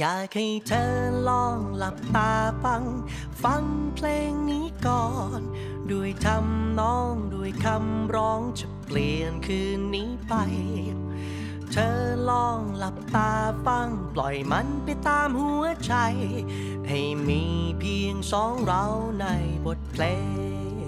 อยากให้เธอลองหลับตาฟัง ฟังเพลงนี้ก่อน ด้วยทำน้องด้วยคำร้องจะเปลี่ยนคืนนี้ไป เธอลองหลับตาฟัง ปล่อยมันไปตามหัวใจ ให้มีเพียงสองเราในบทเพลง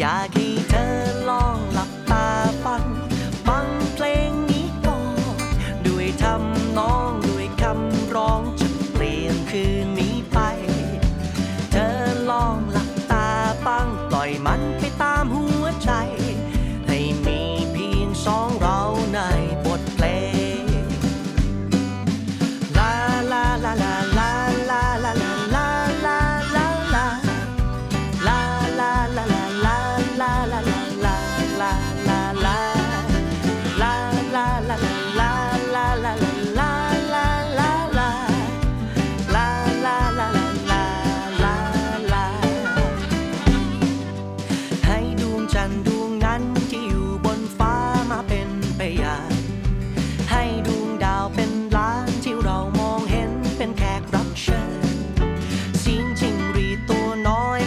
อยากให้เธอ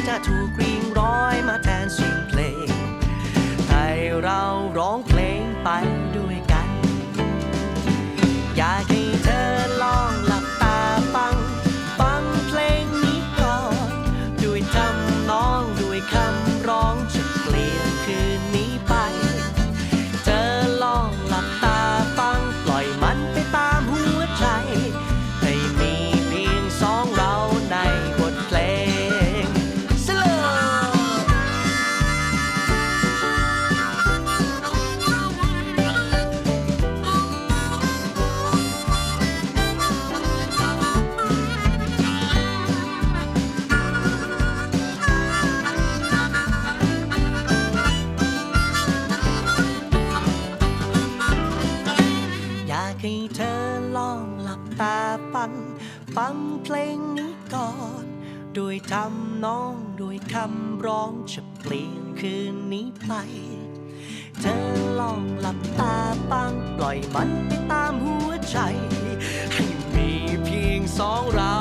จะถูกเรียร้อยมาแทนสิ่งเพลง ให้เราร้องเพลงไปด้วยกัน อยากให ให้เธอลองหลับตาฟัง ฟังเพลงนี้ก่อน ด้วยทำน้องด้วยคำร้องจะเปลี่ยนคืนนี้ไป เธอลองหลับตาฟัง ปล่อยมันไปตามหัวใจ ให้มีเพียงสองเรา